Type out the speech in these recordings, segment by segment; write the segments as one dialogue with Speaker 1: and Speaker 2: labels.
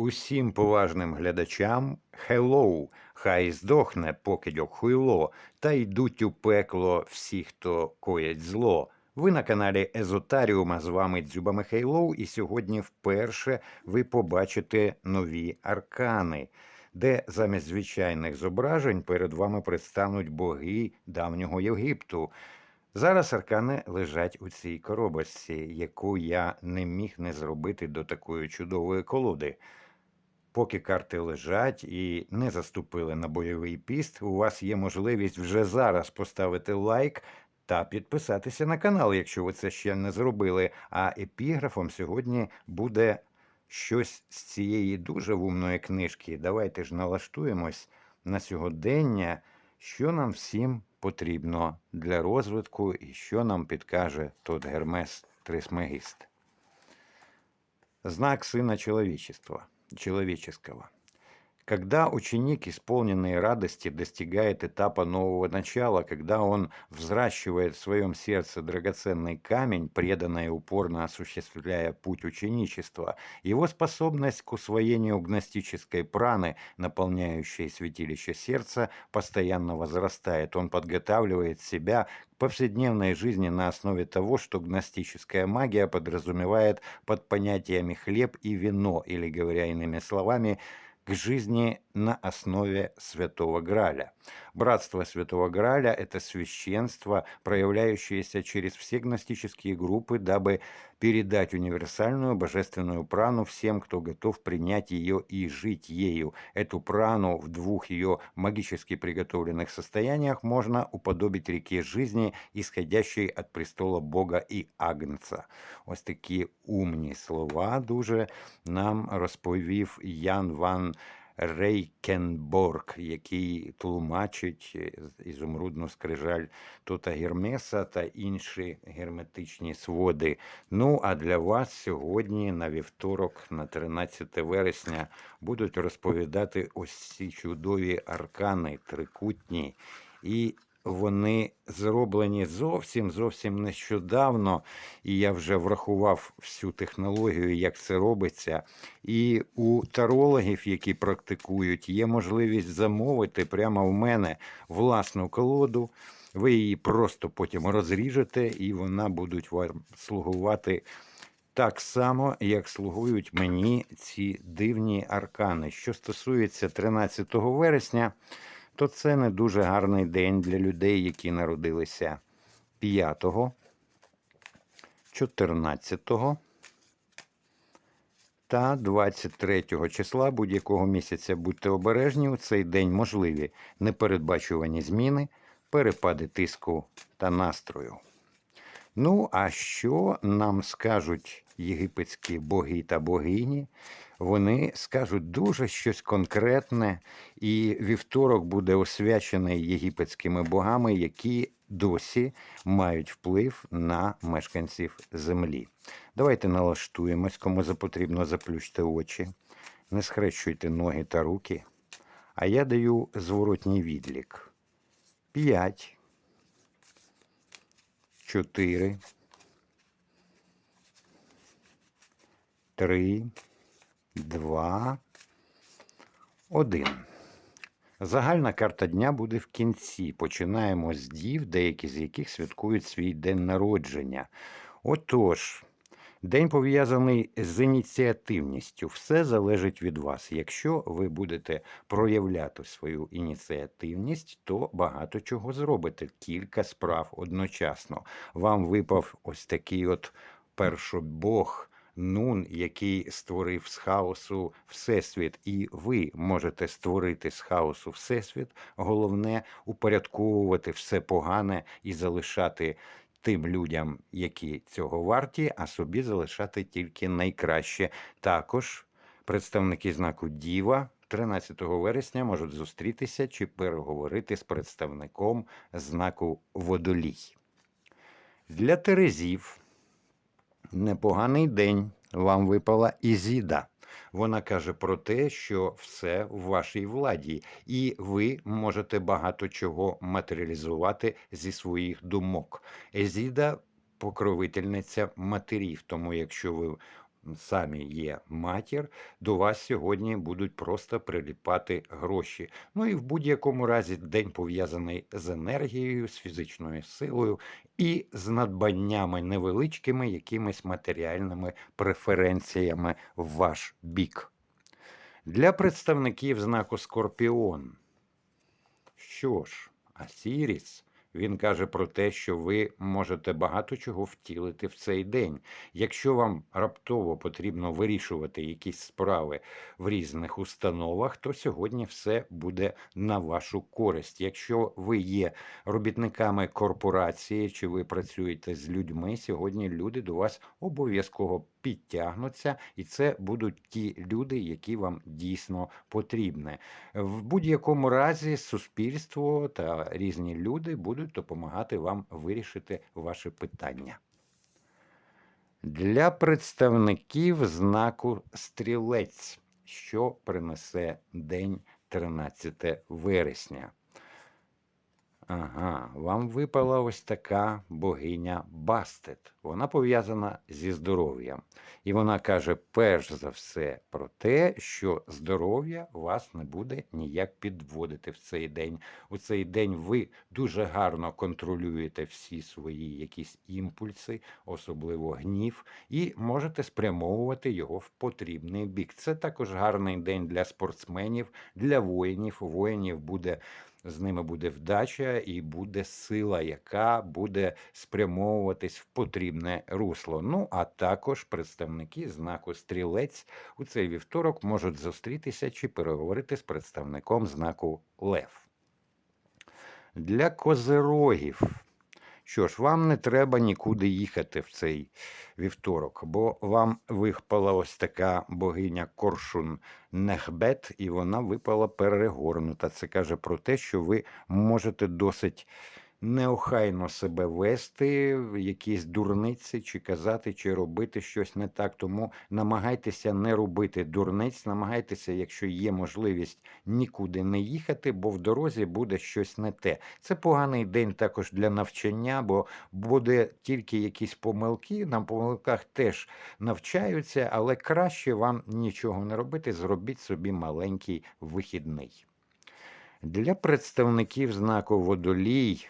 Speaker 1: Усім поважним глядачам хеллоу, хай здохне покидьок хуйло, та йдуть у пекло всі, хто коять зло. Ви на каналі Езотаріума з вами Дзюба Михайлов, і сьогодні вперше ви побачите нові аркани, де замість звичайних зображень перед вами представнуть боги давнього Єгипту. Зараз аркани лежать у цій коробочці, яку я не міг не зробити до такої чудової колоди. Поки карти лежать і не заступили на бойовий піст, у вас є можливість вже зараз поставити лайк та підписатися на канал, якщо ви це ще не зробили. А епіграфом сьогодні буде щось з цієї дуже вумної книжки. Давайте ж налаштуємось на сьогодення, що нам всім потрібно для розвитку і що нам підкаже тот Гермес Трисмегіст. Знак Сына Человечества, человеческого. Когда ученик, исполненный радости, достигает этапа нового начала, когда он взращивает в своем сердце драгоценный камень, преданно и упорно осуществляя путь ученичества, его способность к усвоению гностической праны, наполняющей святилище сердца, постоянно возрастает. Он подготавливает себя к повседневной жизни на основе того, что гностическая магия подразумевает под понятиями хлеб и вино, или, говоря иными словами, к жизни на основе Святого Граля. Братство Святого Граля – это священство, проявляющееся через все гностические группы, дабы передать универсальную божественную прану всем, кто готов принять ее и жить ею. Эту прану в двух ее магически приготовленных состояниях можно уподобить реке жизни, исходящей от престола Бога и Агнца. Ось такі умні слова дуже нам розповів Ян Ван Рейкенборг, який тлумачить ізумрудну скрижаль Тута Гермеса та інші герметичні своди. Ну а для вас сьогодні, на вівторок, на 13 вересня, будуть розповідати ось ці чудові аркани трикутні. І вони зроблені зовсім зовсім нещодавно, і я вже врахував всю технологію, як це робиться. І у тарологів, які практикують, є можливість замовити прямо в мене власну колоду. Ви її просто потім розріжете, і вона будуть вам слугувати. Так само, як слугують мені ці дивні аркани. Що стосується 13 вересня, то це не дуже гарний день для людей, які народилися 5, 14 та 23 числа будь-якого місяця. Будьте обережні у цей день можливі непередбачувані зміни, перепади тиску та настрою. Ну, а що нам скажуть єгипетські боги та богині? Вони скажуть дуже щось конкретне, і вівторок буде освячений єгипетськими богами, які досі мають вплив на мешканців землі. Давайте налаштуємось, кому запотрібно заплющте очі, не схрещуйте ноги та руки. А я даю зворотній відлік. П'ять. Чотири. Три. Два. Один. Загальна карта дня буде в кінці. Починаємо з дів, деякі з яких святкують свій день народження. Отож, день пов'язаний з ініціативністю. Все залежить від вас. Якщо ви будете проявляти свою ініціативність, то багато чого зробите. Кілька справ одночасно. Вам випав ось такий от першобог. Нун, який створив з хаосу Всесвіт, і ви можете створити з хаосу Всесвіт. Головне упорядковувати все погане і залишати тим людям, які цього варті, а собі залишати тільки найкраще. Також представники знаку Діва. 13 вересня можуть зустрітися чи переговорити з представником знаку Водолій. Для Терезів непоганий день. Вам випала Ізіда. Вона каже про те, що все в вашій владі, і ви можете багато чого матеріалізувати зі своїх думок. Езіда покровительниця матерів. Тому, якщо ви самі є матір, до вас сьогодні будуть просто приліпати гроші. Ну і в будь-якому разі день пов'язаний з енергією, з фізичною силою і з надбаннями невеличкими якимись матеріальними преференціями в ваш бік. Для представників знаку Скорпіон. Що ж, Асіріс, він каже про те, що ви можете багато чого втілити в цей день. Якщо вам раптово потрібно вирішувати якісь справи в різних установах, то сьогодні все буде на вашу користь. Якщо ви є робітниками корпорації чи ви працюєте з людьми, сьогодні люди до вас обов'язково підтягнуться, і це будуть ті люди, які вам дійсно потрібні. В будь-якому разі суспільство та різні люди будуть допомагати вам вирішити ваше питання. Для представників знаку стрілець, що принесе день 13 вересня. Ага, вам випала ось така богиня Бастет. Вона пов'язана зі здоров'ям. І вона каже, перш за все, про те, що здоров'я вас не буде ніяк підводити в цей день. У цей день ви дуже гарно контролюєте всі свої якісь імпульси, особливо гнів, і можете спрямовувати його в потрібний бік. Це також гарний день для спортсменів, для воїнів. Воїнів буде з ними буде вдача і буде сила, яка буде спрямовуватись в потрібне русло. Ну а також представники знаку стрілець у цей вівторок можуть зустрітися чи переговорити з представником знаку Лев. Для козирогів. Що ж, вам не треба нікуди їхати в цей вівторок, бо вам випала ось така богиня Коршун Нехбет, і вона випала перегорнута. Це каже про те, що ви можете досить неохайно себе вести, якісь дурниці, чи казати, чи робити щось не так. Тому намагайтеся не робити дурниць, намагайтеся, якщо є можливість, нікуди не їхати, бо в дорозі буде щось не те. Це поганий день також для навчання, бо буде тільки якісь помилки. На помилках теж навчаються, але краще вам нічого не робити. Зробіть собі маленький вихідний. Для представників знаку водолій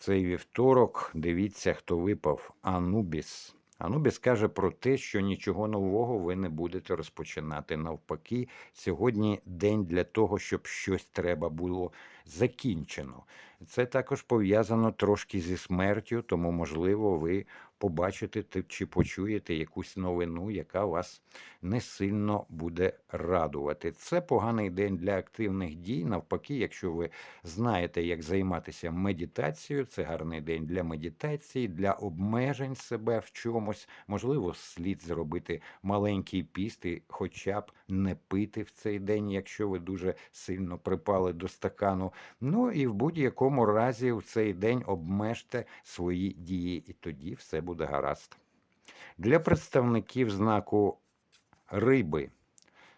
Speaker 1: цей вівторок дивіться, хто випав Анубіс. Анубіс каже про те, що нічого нового ви не будете розпочинати. Навпаки, сьогодні день для того, щоб щось треба було закінчено. Це також пов'язано трошки зі смертю, тому, можливо, ви побачите чи почуєте якусь новину, яка вас не сильно буде радувати. Це поганий день для активних дій. Навпаки, якщо ви знаєте, як займатися медитацією, це гарний день для медитації, для обмежень себе в чомусь. Можливо, слід зробити маленький піст і хоча б не пити в цей день, якщо ви дуже сильно припали до стакану. Ну і в будь-якому разі в цей день обмежте свої дії, і тоді все буде гаразд. Для представників знаку риби.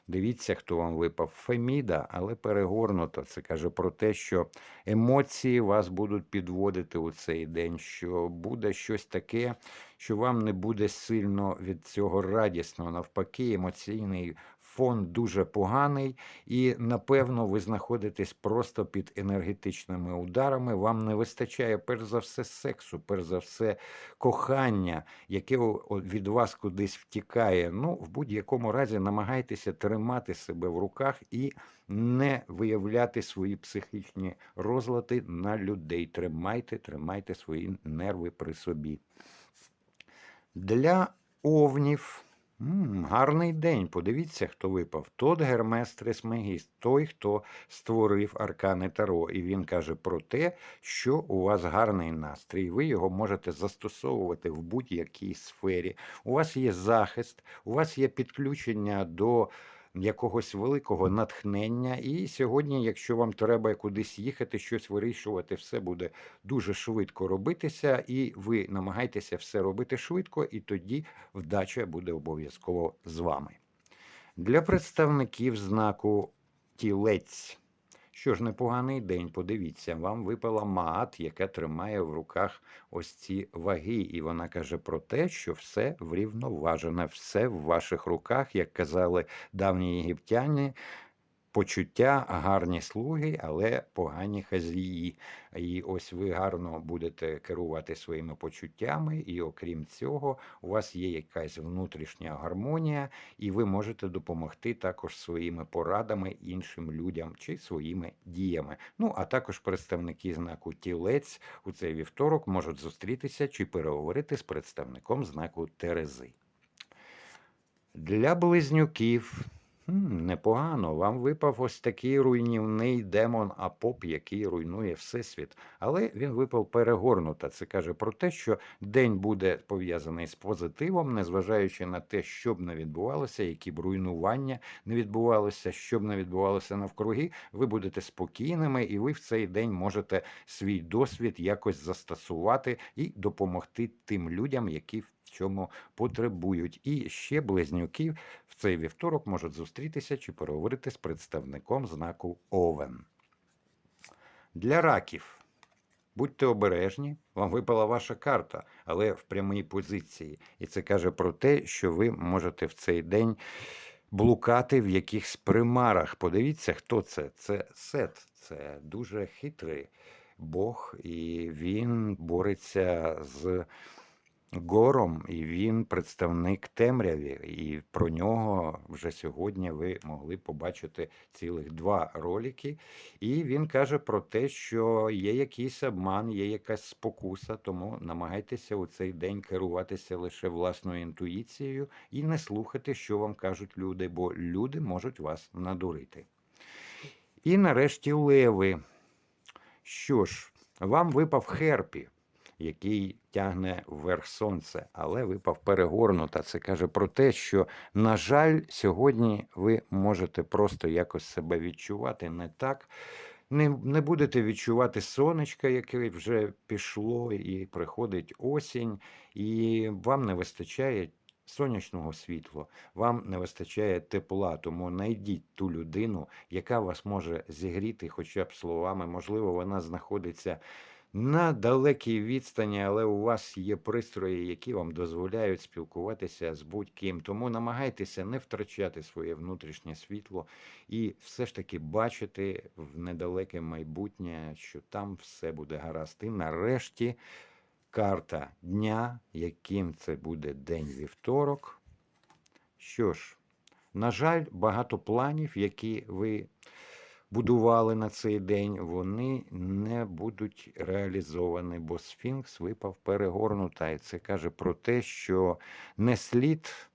Speaker 1: Дивіться, хто вам випав Феміда, але перегорнуто. Це каже про те, що емоції вас будуть підводити у цей день, що буде щось таке, що вам не буде сильно від цього радісно. Навпаки, емоційний фон дуже поганий, і, напевно, ви знаходитесь просто під енергетичними ударами. Вам не вистачає, перш за все, сексу, перш за все, кохання, яке від вас кудись втікає. Ну, в будь-якому разі намагайтеся тримати себе в руках і не виявляти свої психічні розлади на людей. Тримайте, тримайте свої нерви при собі. Для овнів. Гарний день. Подивіться, хто випав. Тот Гермес Трисмегіст, той, хто створив аркани Таро. І він каже про те, що у вас гарний настрій. Ви його можете застосовувати в будь-якій сфері. У вас є захист, у вас є підключення до якогось великого натхнення. І сьогодні, якщо вам треба кудись їхати, щось вирішувати, все буде дуже швидко робитися, і ви намагаєтеся все робити швидко, і тоді вдача буде обов'язково з вами. Для представників знаку тілець. Що ж, непоганий день, подивіться, вам випала маат, яка тримає в руках ось ці ваги, і вона каже про те, що все врівноважене, все в ваших руках, як казали давні єгиптяни. Почуття гарні слуги, але погані хазії. І ось ви гарно будете керувати своїми почуттями, і окрім цього, у вас є якась внутрішня гармонія, і ви можете допомогти також своїми порадами іншим людям чи своїми діями. Ну а також представники знаку тілець у цей вівторок можуть зустрітися чи переговорити з представником знаку Терези. Для близнюків. Хм, непогано, вам випав ось такий руйнівний демон Апоп, який руйнує Всесвіт. Але він випав перегорнута. Це каже про те, що день буде пов'язаний з позитивом, незважаючи на те, що б не відбувалося, які б руйнування не відбувалося, що б не відбувалося навкруги, ви будете спокійними, і ви в цей день можете свій досвід якось застосувати і допомогти тим людям, які цьому потребують. І ще близнюків в цей вівторок можуть зустрітися чи переговорити з представником знаку Овен. Для раків. Будьте обережні, вам випала ваша карта, але в прямій позиції. І це каже про те, що ви можете в цей день блукати в якихось примарах. Подивіться, хто це? Це Сет, це дуже хитрий Бог, і він бореться з гором, і він представник темряві, і про нього вже сьогодні ви могли побачити цілих два ролики. І він каже про те, що є якийсь обман, є якась спокуса, тому намагайтеся у цей день керуватися лише власною інтуїцією і не слухати, що вам кажуть люди, бо люди можуть вас надурити. І нарешті леви. Що ж, вам випав Херпі який тягне вверх сонце, але випав перегорнута. Це каже про те, що, на жаль, сьогодні ви можете просто якось себе відчувати не так. Не не будете відчувати сонечка, яке вже пішло, і приходить осінь, і вам не вистачає сонячного світла, вам не вистачає тепла. Тому знайдіть ту людину, яка вас може зігріти, хоча б словами. Можливо, вона знаходиться на далекій відстані, але у вас є пристрої, які вам дозволяють спілкуватися з будь-ким. Тому намагайтеся не втрачати своє внутрішнє світло і все ж таки бачити в недалеке майбутнє, що там все буде гаразд. І нарешті карта дня, яким це буде день вівторок. Що ж, на жаль, багато планів, які ви будували на цей день, вони не будуть реалізовані, бо Сфінкс випав перегорнута. І це каже про те, що не слід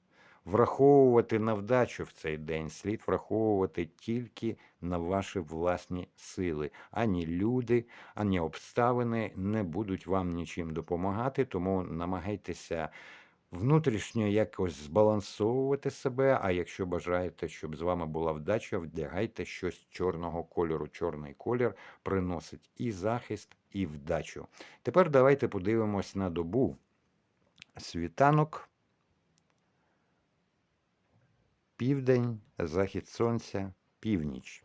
Speaker 1: враховувати на вдачу в цей день, слід враховувати тільки на ваші власні сили. Ані люди, ані обставини не будуть вам нічим допомагати, тому намагайтеся внутрішньо якось збалансовувати себе. А якщо бажаєте, щоб з вами була вдача, вдягайте щось чорного кольору. Чорний колір приносить і захист, і вдачу. Тепер давайте подивимось на добу. Світанок, південь, захід сонця, північ.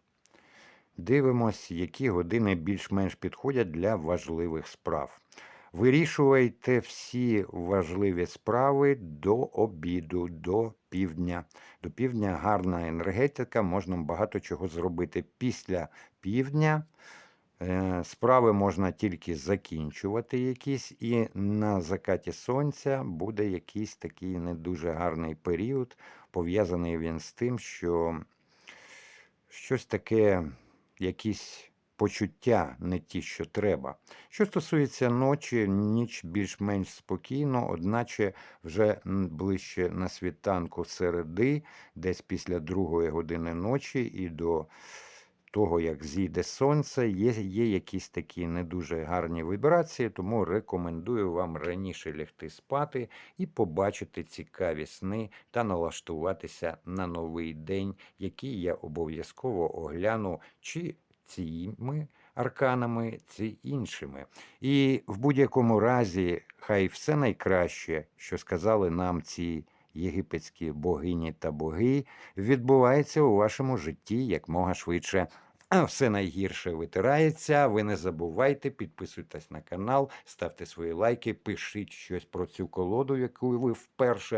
Speaker 1: Дивимось, які години більш-менш підходять для важливих справ. Вирішуйте всі важливі справи до обіду, до півдня. До півдня гарна енергетика, можна багато чого зробити. Після півдня е, справи можна тільки закінчувати якісь, і на закаті сонця буде якийсь такий не дуже гарний період, пов'язаний він з тим, що щось таке, якісь почуття не ті, що треба. Що стосується ночі, ніч більш-менш спокійно, одначе вже ближче на світанку середи, десь після другої години ночі і до того, як зійде сонце, є є якісь такі не дуже гарні вібрації, тому рекомендую вам раніше лягти спати і побачити цікаві сни та налаштуватися на новий день, який я обов'язково огляну. чи цими арканами, ці іншими. І в будь-якому разі, хай все найкраще, що сказали нам ці єгипетські богині та боги, відбувається у вашому житті якмога швидше. все найгірше витирається. Ви не забувайте, підписуйтесь на канал, ставте свої лайки, пишіть щось про цю колоду, яку ви вперше